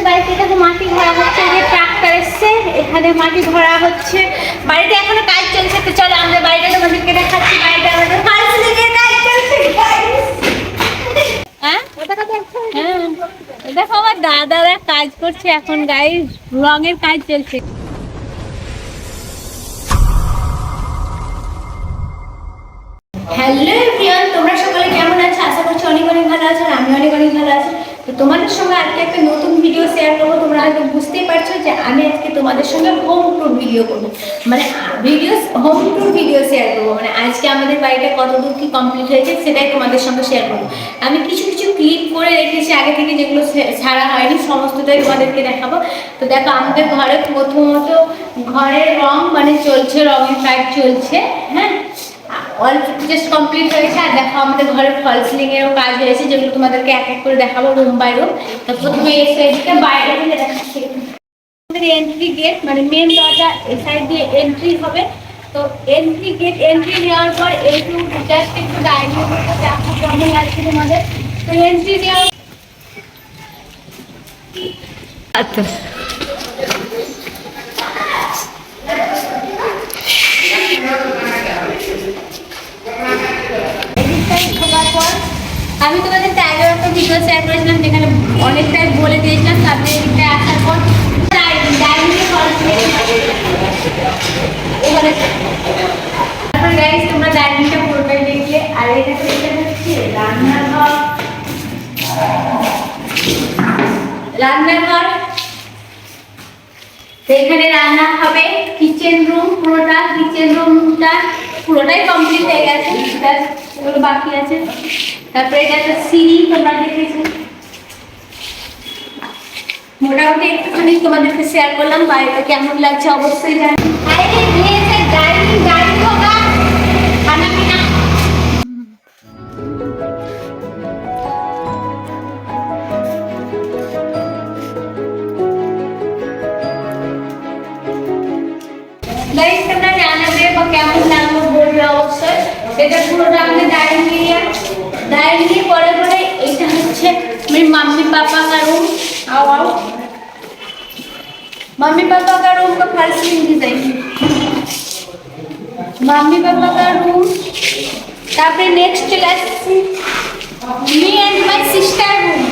আমাদের বাড়িতে দেখো মাটি ভরা হচ্ছে, যে ট্রাক্টর এসছে, এখানে মাটি ভরা হচ্ছে। বাড়িতে এখনও কাজ চলছে, তো চলো আমাদের বাড়িটা তোমাদেরকে দেখাচ্ছি, বাড়িতে আমাদের হ্যাঁ? হ্যাঁ। দেখো আমার দাদারা কাজ করছে এখন গাইজ রঙের কাজ চলছে। হ্যালো এভরিওয়ান, তোমরা সকলে কেমন আছো? আশা করছি অনেক অনেক ভালো আছো আমি অনেক অনেক ভালো আছি। তোমাদের সঙ্গে আজকে একটা নতুন ভিডিও শেয়ার করব। তোমরা হয়তো বুঝতেই পারছ যে আমি আজকে তোমাদের সঙ্গে হোম ট্যুর ভিডিও করব। মানে video home tour video share করব। মানে আজকে আমাদের বাড়িটা কত দূর কি কমপ্লিট হয়েছে সেটাই তোমাদের সঙ্গে শেয়ার করব। আমি কিছু কিছু ক্লিপ করে রেখেছি আগে থেকে যেগুলো ছাড়া হয়নি, সমস্তটাই তোমাদেরকে দেখাবো। তো দেখো, আমাদের ঘরে প্রথমত ঘরের রং মানে চলছে, রঙের কাজ চলছে হ্যাঁ? অল্প জাস্ট কমপ্লিট হয়েছে আর দেখো আমাদের ঘরে ফল সিলিং এরও কাজ হয়েছে, যেগুলো তোমাদেরকে এক এক করে দেখাবো রুম বাই রুম তো প্রথমে এসে এদিকে বাইরে থেকে দেখাচ্ছি। আমাদের এন্ট্রি গেট মানে মেন দরজা এই সাইড দিয়ে এন্ট্রি হবে। তো এন্ট্রি গেট এন্ট্রি নেওয়ার পর একটু জাস্ট একটু ডাইনিং রুমে দেখো কেমন লাগছে তোমাদের? তো এন্ট্রি নেওয়ার আচ্ছা। আমি তোমাদের আগেও একটা ভিডিও শেয়ার করেছিলাম, যেখানে অনেকটাই বলে দিয়েছিলাম তারপরে এদিকটায় আসার পর। তোমরা পুরোটাই আর রান্না হবে কিচেন রুম পুরোটা কিচেন রুমটা পুরোটাই কমপ্লিট হয়ে গেছে। বাকি আছে। তারপরে এটা একটা সিঁড়ি তোমরা দেখেছ মোটামুটি একটুখানি তোমাদেরকে শেয়ার করলাম বাড়িটা কেমন লাগছে অবশ্যই জানি আরে দিয়েছে গাড়ি গাড়ি হোগা খানা পিনা গাইস তোমরা জানাবে বা কেমন লাগল বলবে অবশ্যই এটা পুরোটা আমাদের ডাইনিং এরিয়া ডাইনিং এর পরে পরে এটা হচ্ছে मेरे मम्मी पापा का रूम आओ आओ मम्मी पापा का रूम का first scene design mummy papa का रूम তারপরে নেক্সট চলে আসছি me and my sister room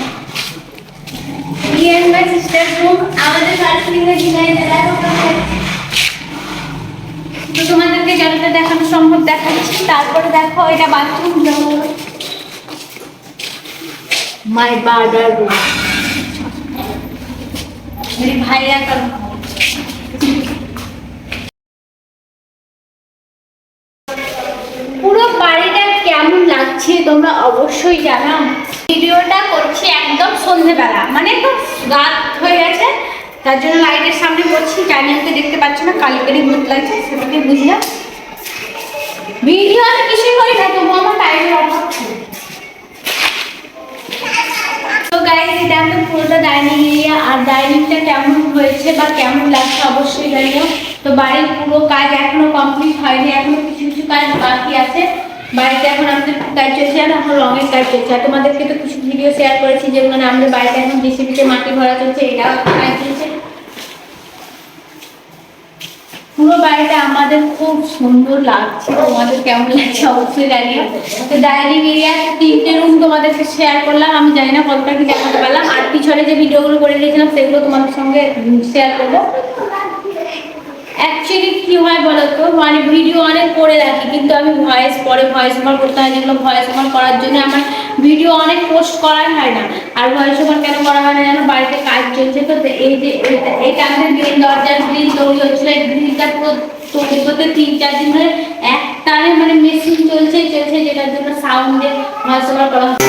me and my sister room আমাদের ফার্স্ট সিনের ডিজাইন দেখো কেমন তো তোমাদেরকে যতটা দেখানো সম্ভব দেখাচ্ছি তারপরে দেখো এটা বাথরুম মাই বার্ডার রুম मेरी भाइया का room। পুরো বাড়িটা কেমন লাগছে তোমরা অবশ্যই জানাও ভিডিওটা করছি একদম সন্ধেবেলা মানে একদম রাত হয়ে গেছে তার জন্য লাইটের সামনে করছি জানি আমাকে দেখতে পাচ্ছ না কালকেরই ভূত লাগছে সেটাকে বুঝলাম ভিডিও আমি কিছুই করি না তবু আমার টাইমের অভাব গাইস পুরোটা ডাইনিং এরিয়া আর ডাইনিংটা কেমন হয়েছে বা কেমন লাগছে অবশ্যই জানিও। তো বাড়ির পুরো কাজ এখনও কমপ্লিট হয়নি, এখনও কিছু কিছু কাজ বাকি আছে। বাড়িতে এখন আমাদের কাজ চলছে আর এখন রঙের কাজ চলছে আর তোমাদেরকে তো কিছু ভিডিও শেয়ার করেছি যেগুলো আমাদের বাড়িতে এখন বেশি মাটি ভরা চলছে, এটাও কাজ চলছে পুরো বাড়িটা আমাদের খুব সুন্দর লাগছে, তোমাদের কেমন লাগছে অবশ্যই জানিও। তো ডাইনিং এরিয়া তিনটে রুম তোমাদেরকে শেয়ার করলাম, আমি জানি না কতটা কি দেখাতে পারলাম। আর পিছনে যে ভিডিওগুলো করে দিয়েছিলাম সেগুলো তোমাদের সঙ্গে শেয়ার করব। অ্যাকচুয়ালি কি হয় বলতো? মানে ভিডিও অনেক করে রাখি, কিন্তু আমি ভয়েস পরে ভয়েস ওভার করতে হয়, যেগুলো ভয়েস ওভার করার জন্য আমার ভিডিও অনেক পোস্ট করাই হয় না। আর ভয়েস ওভার কেন করা হয় না জানো? বাড়িতে কাজ চলছে তো এই যে, এটা- আমাদের গ্রিল দরজার গ্রিল তৈরি হচ্ছিল, এই গ্রিলটা পুরো তৈরি করতে তিন চার দিন ধরে এক মানে মেশিন চলছে চলছে যেটার জন্য সাউন্ডে ভয়েস ওভার করা হচ্ছে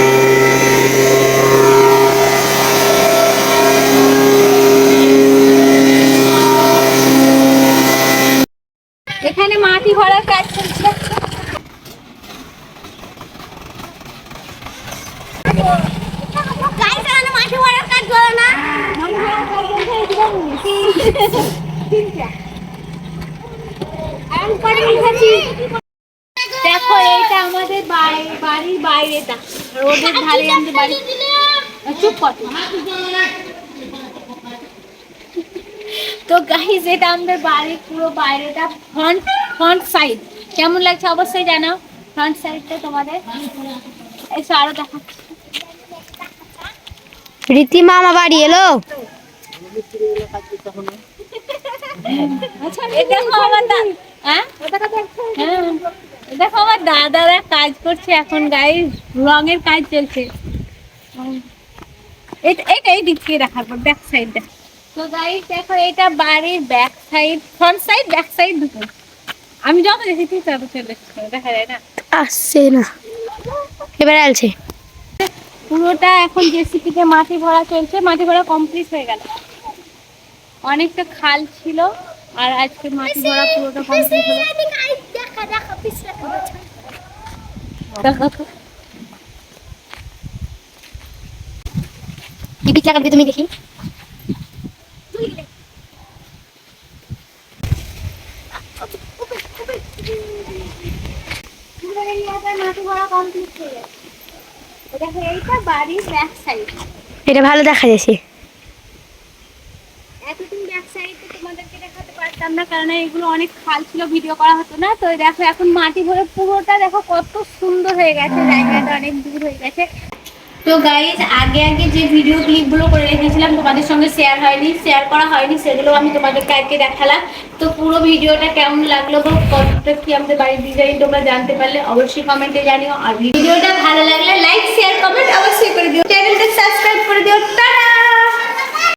এখানে মাটি ভরার কাজ চলছে। মাঠে ভরার কাজ করে না। দেখো এইটা আমাদের বাড়ির বাইরেটা। রোদের ধারে আমাদের বাড়ি। চুপ কর। তো গাইজ এটা আমাদের বাড়ির পুরো বাইরেটা ফ্রন্ট ফ্রন্ট সাইড কেমন লাগছে অবশ্যই জানাও। ফ্রন্ট সাইডটা তোমাদের। এসো আরও দেখাচ্ছি রীতি মামা বাড়ি এলো? আচ্ছা দেখো আমার হ্যাঁ? হ্যাঁ, দেখো আমার দাদারা কাজ করছে এখন গাইজ রঙের কাজ চলছে। এটা দিক পর ব্যাক সাইডটা তো দেখো এটা বাড়ির back side front side back side দুটো। আমি দেখেছি চলে দেখা যায় না? আসছে না। এবার পুরোটা এখন জেসিপিতে মাটি ভরা চলছে মাটি ভরা কমপ্লিট হয়ে গেল। অনেকটা খাল ছিল। আর আজকে মাটি ভরা পুরোটা কমপ্লিট হলো। লাগাবি তুমি দেখি? এটা ভালো দেখা যাচ্ছে এতদিন ব্যাক সাইডে তোমাদেরকে দেখাতে পারতাম না কারণ এগুলো অনেক খাল ছিল ভিডিও করা হতো না। তো দেখো, এখন মাটি ভরে পুরোটা দেখো কত সুন্দর হয়ে গেছে, জায়গাটা অনেক দূর হয়ে গেছে। তো গাইজ আগে আগে যে ভিডিও ক্লিপগুলো করে রেখেছিলাম, তোমাদের সঙ্গে শেয়ার হয়নি শেয়ার করা হয়নি, সেগুলো আমি তোমাদেরকে আজকে দেখালাম। তো পুরো ভিডিওটা কেমন লাগল বা কতটা কি আমাদের বাড়ির ডিজাইন তোমরা জানতে পারলে অবশ্যই কমেন্টে জানিও। আর ভিডিওটা ভালো লাগলে লাইক শেয়ার কমেন্ট অবশ্যই করে দিও। চ্যানেলটা সাবস্ক্রাইব করে দিও। টাটা!